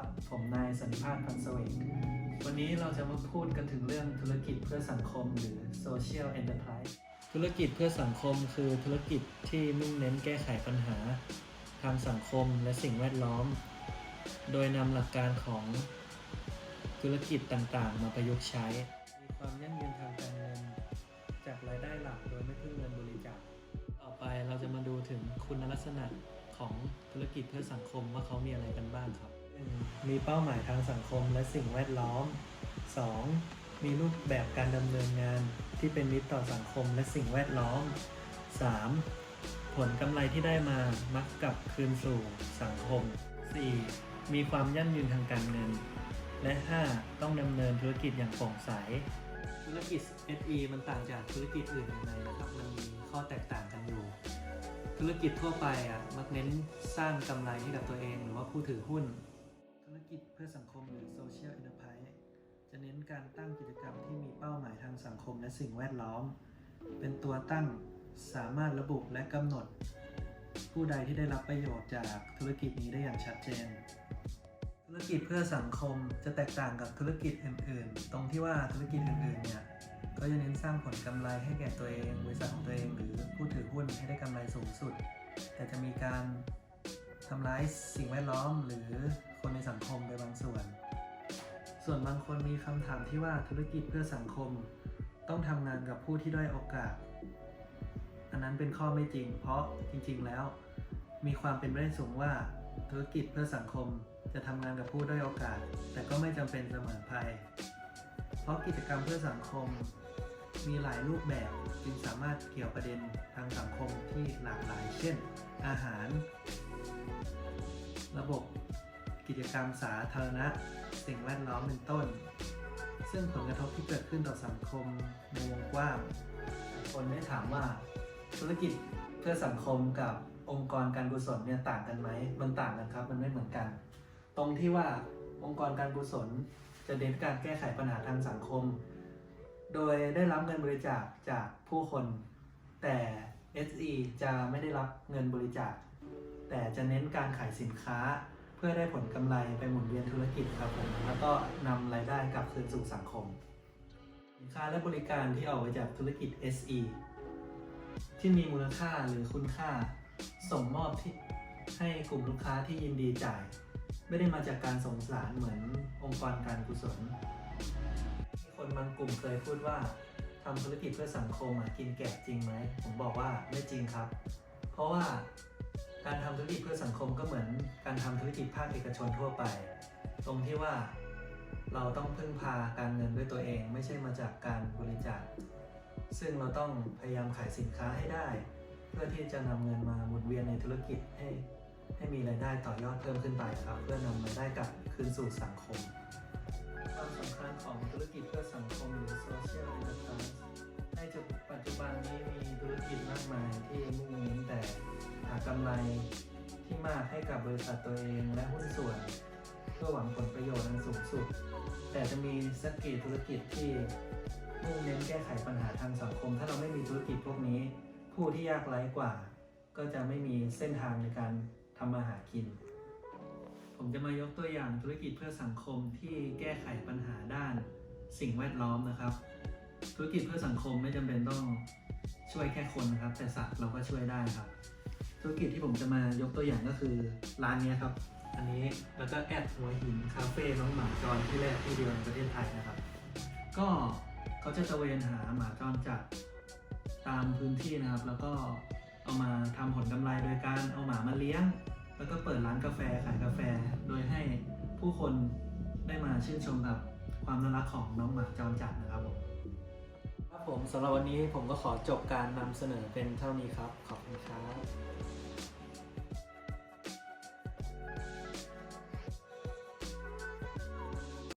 พันธ์เสวกวันนี้เราจะมาพูดกันถึงเรื่องธุรกิจเพื่อสังคมหรือ social enterprise ธุรกิจเพื่อสังคมคือธุรกิจที่มุ่งเน้นแก้ไขปัญหา ทางสังคมและสิ่งแวดล้อม โดยนำหลักการของธุรกิจต่างๆ มาประยุกต์ใช้ มีความยั่งยืนทางการเงิน จากรายได้หลักโดยไม่พึ่งเงินบริจาค ต่อไปเราจะมาดูถึงคุณลักษณะของธุรกิจเพื่อสังคมว่าเขามีอะไรกันบ้างครับ 1. มีเป้าหมายทางสังคมและสิ่งแวดล้อม 2. มีรูปแบบการดำเนินงานที่เป็นมิตรต่อสังคมและสิ่งแวดล้อม 3. ผลกำไรที่ได้มามักกลับคืนสู่สังคม 4. มีความยั่งยืนทางการเงิน และ 5. ต้องดำเนินธุรกิจอย่างโปร่งใส ธุรกิจ SE มันต่างจากธุรกิจอื่นยังไงนะครับ มันมีข้อแตกต่างกันอยู่ ธุรกิจทั่วไปอะมักเน้นสร้างกำไรให้กับตัวเองหรือว่าผู้ถือหุ้น ธุรกิจเพื่อสังคมหรือ Social Enterprise จะเน้นการตั้งกิจกรรมที่มีเป้าหมายทางสังคมและสิ่งแวดล้อม เป็นตัวตั้งสามารถระบุและกำหนด ผู้ใดที่ได้รับประโยชน์จากธุรกิจนี้ได้อย่างชัดเจน ธุรกิจเพื่อสังคมจะแตกต่างกับธุรกิจอื่นๆ ตรงที่ว่าธุรกิจอื่นๆเนี่ยก็จะเน้นสร้างผลกำไรให้แก่ตัวเอง บริษัทของตัวเองหรือผู้ถือหุ้นให้ได้กำไรสูงสุด แต่จะมีการ ทำร้ายสิ่งแวดล้อมหรือคนในสังคมไปบางส่วน ส่วนบางคนมีคำถามที่ว่าธุรกิจเพื่อสังคม ต้องทำงานกับผู้ที่ด้อยโอกาส อันนั้นเป็นข้อไม่จริง เพราะจริง ๆ แล้ว มีความเป็นไปได้สูงว่าธุรกิจเพื่อสังคมจะทำงานกับผู้ด้อยโอกาส แต่ก็ไม่จำเป็นเสมอไป เพราะกิจกรรมเพื่อสังคม มีหลายรูปแบบจึงสามารถเกี่ยวประเด็นทางสังคมที่หลากหลาย เช่น อาหาร ระบบกิจกรรมสาธารณะ สิ่งแวดล้อมเป็นต้น ซึ่งผลกระทบที่เกิดขึ้นต่อสังคมในวงกว้าง คนได้ถามว่าธุรกิจเพื่อสังคมกับองค์กรการกุศลเนี่ยต่างกันไหม มันต่างกันครับ มันไม่เหมือนกัน ตรงที่ว่าองค์กรการกุศลจะเน้นการแก้ไขปัญหาทางสังคม โดยได้รับเงินบริจาคจากผู้คน แต่ SE จะไม่ได้รับเงินบริจาค แต่จะเน้นการขายสินค้า เพื่อได้ผลกำไรไปหมุนเวียนธุรกิจครับผมแล้วก็นำรายได้กลับคืนสู่สังคมสินค้าและบริการที่ออกมาจากธุรกิจ SE ที่มีมูลค่าหรือคุณค่า ส่งมอบที่ให้กลุ่มลูกค้าที่ยินดีจ่าย ไม่ได้มาจากการสงสารเหมือนองค์กรการกุศล คนบางกลุ่มเคยพูดว่าทำธุรกิจเพื่อสังคมอะกินแกะจริงไหม ผมบอกว่าไม่จริงครับ เพราะว่าการทำธุรกิจเพื่อสังคมก็เหมือนการทำธุรกิจภาคเอกชนทั่วไป ตรงที่ว่าเราต้องพึ่งพาการเงินด้วยตัวเอง ไม่ใช่มาจากการบริจาค ซึ่งเราต้องพยายามขายสินค้าให้ได้ เพื่อที่จะนำเงินมาหมุนเวียนในธุรกิจให้ให้มีรายได้ต่อยอดเพิ่มขึ้นไปครับ เพื่อนำรายได้กลับคืนสู่สังคม ของธุรกิจเพื่อสังคมหรือ social enterprise ในจุดปัจจุบันนี้มีธุรกิจมากมายที่มุ่งเน้นแต่หากำไรที่มากให้กับบริษัทตัวเองและหุ้นส่วน เพื่อหวังผลประโยชน์อันสูงสุด แต่จะมีสักกี่ธุรกิจที่มุ่งเน้นแก้ไขปัญหาทางสังคม ถ้าเราไม่มีธุรกิจพวกนี้ ผู้ที่ยากไร้กว่า ก็จะไม่มีเส้นทางในการทำมาหากิน ผมจะมายกตัวอย่างธุรกิจเพื่อสังคมที่แก้ไขปัญหา สิ่งแวดล้อมนะครับ ธุรกิจเพื่อสังคมไม่จำเป็นต้องช่วยแค่คนนะครับ แต่สัตว์เราก็ช่วยได้ครับ ธุรกิจที่ผมจะมายกตัวอย่างก็คือร้านนี้ครับ อันนี้แล้วก็แอดหัวหินคาเฟ่น้องหมาจรที่แรกที่เดียวในประเทศไทยนะครับ ก็เขาจะตะเวนหาหมาจรจัดตามพื้นที่นะครับ แล้วก็เอามาทำผลกำไรโดยการเอาหมามาเลี้ยง แล้วก็เปิดร้านกาแฟขายกาแฟ โดยให้ผู้คนได้มาชื่นชมกับ ความน่ารักของน้องหมาจรจัดนะครับผมครับผมสำหรับวันนี้ผมก็ขอจบการนำเสนอเป็นเท่านี้ครับ ขอบคุณครับ